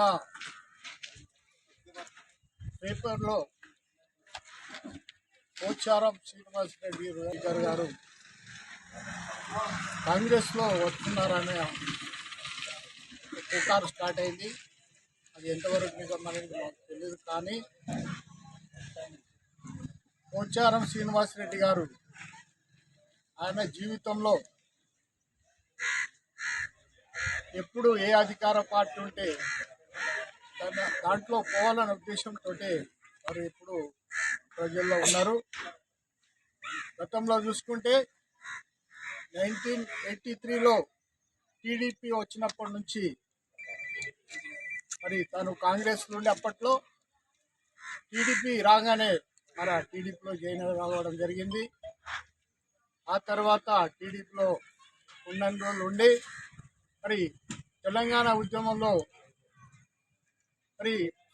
నిన్న పేపర్లో పోచారం శ్రీనివాసరెడ్డి గారు గారు కాంగ్రెస్లో వస్తున్నారనే పుకారు స్టార్ట్ అయింది. అది ఎంతవరకు నిజం అనేది మాకు తెలియదు కానీ పోచారం శ్రీనివాసరెడ్డి గారు ఆయన జీవితంలో ఎప్పుడు ఏ అధికార పార్టీ ఉంటే దాంట్లో పోవాలనే ఉద్దేశంతో వారు ఇప్పుడు ప్రజల్లో ఉన్నారు. గతంలో చూసుకుంటే నైన్టీన్ ఎయిటీ త్రీలో టీడీపీ వచ్చినప్పటి నుంచి మరి తను కాంగ్రెస్ నుండి అప్పట్లో టీడీపీ రాగానే మరి టీడీపీలో జాయిన్ రావడం జరిగింది. ఆ తర్వాత టీడీపీలో ఉన్నన్ని రోజులు ఉండి మరి తెలంగాణ ఉద్యమంలో మరి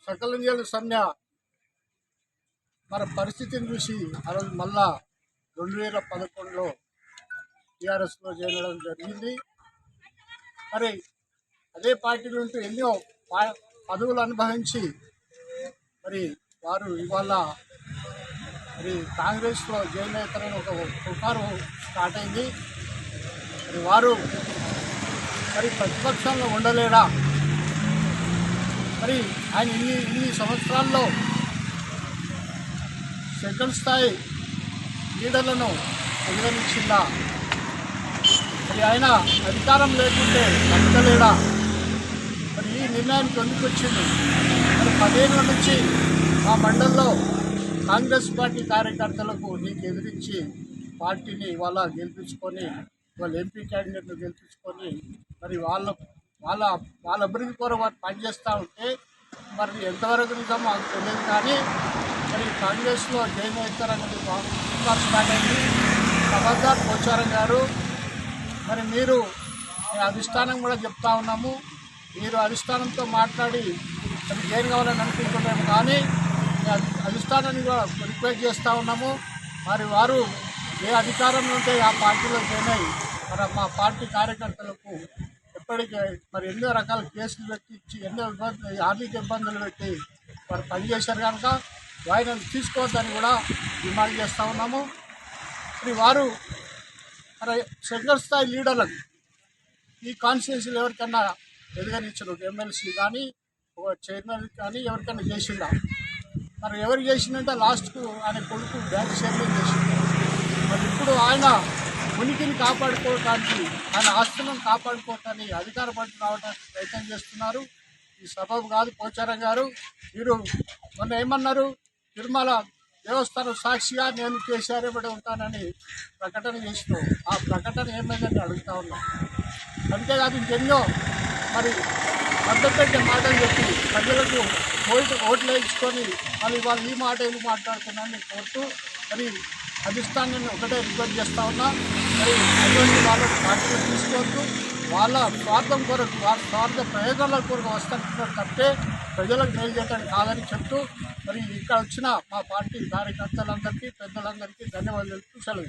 సకలంజల సమ్య మన పరిస్థితిని చూసి ఆ రోజు మళ్ళా రెండు వేల పదకొండులో టీఆర్ఎస్లో చేరడం జరిగింది. మరి అదే పార్టీ నుండి ఎన్నో పదవులు అనుభవించి మరి వారు ఇవాళ మరి కాంగ్రెస్లో జైన్ అవుతారని ఒక పుకారు స్టార్ట్ అయింది. మరి వారు మరి ప్రతిపక్షంలో ఉండలేడా? మరి ఆయన ఇన్ని ఇన్ని సంవత్సరాల్లో సెకండ్ స్థాయి లీడర్లను పరిగణించిందా మరి ఆయన అధికారం లేకుంటే నచ్చలేడా మరి ఈ నిర్ణయానికి ఎందుకు వచ్చింది? మరి పదిహేను నుంచి మా మండల్లో కాంగ్రెస్ పార్టీ కార్యకర్తలకు నీకు ఎదిరించి పార్టీని ఇవాళ గెలిపించుకొని వాళ్ళ ఎంపీ క్యాండిడేట్ను గెలిపించుకొని మరి వాళ్ళ వాళ్ళ వాళ్ళ అభివృద్ధి కొరకు వారు పనిచేస్తూ ఉంటే మరి ఎంతవరకు నిజం మాకు తెలియదు కానీ మరి కాంగ్రెస్లో జైన్ అవుతారనేది స్టార్ట్ అయింది ఖబర్దార్ పోచారం గారు మరి మీరు అధిష్టానం కూడా చెప్తా ఉన్నాము. మీరు అధిష్టానంతో మాట్లాడి మరి జైలు కావాలని అనుకుంటున్నాము కానీ అధిష్టానాన్ని కూడా రిక్వెస్ట్ చేస్తూ ఉన్నాము. మరి వారు ఏ అధికారంలో ఉంటే ఆ పార్టీలో జాయిన్ అయ్యి మరి మా పార్టీ కార్యకర్తలకు ఇప్పటికే మరి ఎన్నో రకాల కేసులు పెట్టించి ఎన్నో ఇబ్బందులు ఆర్థిక ఇబ్బందులు పెట్టి వారు పనిచేశారు కనుక వాయిదాలు తీసుకోవద్దని కూడా డిమాండ్ చేస్తూ ఉన్నాము. మరి వారు మరి సెకండ్ స్థాయి లీడర్లకు ఈ కాన్స్టిట్యూన్సీలు ఎవరికన్నా ఎదుగనిచ్చారు? ఎమ్మెల్సీ కానీ ఒక చైర్మన్ కానీ ఎవరికైనా చేసిందా? మరి ఎవరు చేసిందంటే లాస్ట్కు ఆయన కొడుకు బ్యాంక్ చైర్మన్ చేసింది. మరి ఇప్పుడు ఆయన ఉనికిని కాపాడుకోవటానికి ఆయన ఆస్తులను కాపాడుకోవటానికి అధికార పట్టు రావడానికి ప్రయత్నం చేస్తున్నారు. ఈ సబబు కాదు పోచారం గారు. మీరు మొన్న ఏమన్నారు? తిరుమల దేవస్థానం సాక్షిగా నేను కేసీఆర్ ఇవ్వడం ఉంటానని ప్రకటన చేసినావు ఆ ప్రకటన ఏమైందని అడుగుతా ఉన్నాం. అంతేకాదు ఇంకెన్నో మరి పెద్ద మాటలు చెప్పి ప్రజలకు ఓటు ఓట్లు వేయించుకొని మళ్ళీ వాళ్ళు ఈ మాట ఎందుకు మాట్లాడుతున్నాను కోరుతూ మరి అధిష్టానాన్ని ఒకటే రిక్వెస్ట్ చేస్తా ఉన్నా. మరి అటువంటి వాళ్ళకు పార్టీలు తీసుకోవద్దు. వాళ్ళ స్వార్థం కొరకు వాళ్ళ స్వార్థ ప్రయోజనాల కొరకు వస్తున్నారు తప్పితే ప్రజలకు మేలు చేయడానికి కాదని చెప్తూ మరి ఇక్కడ వచ్చిన మా పార్టీ కార్యకర్తలందరికీ పెద్దలందరికీ ధన్యవాదాలు తెలుపుతూ సెలవు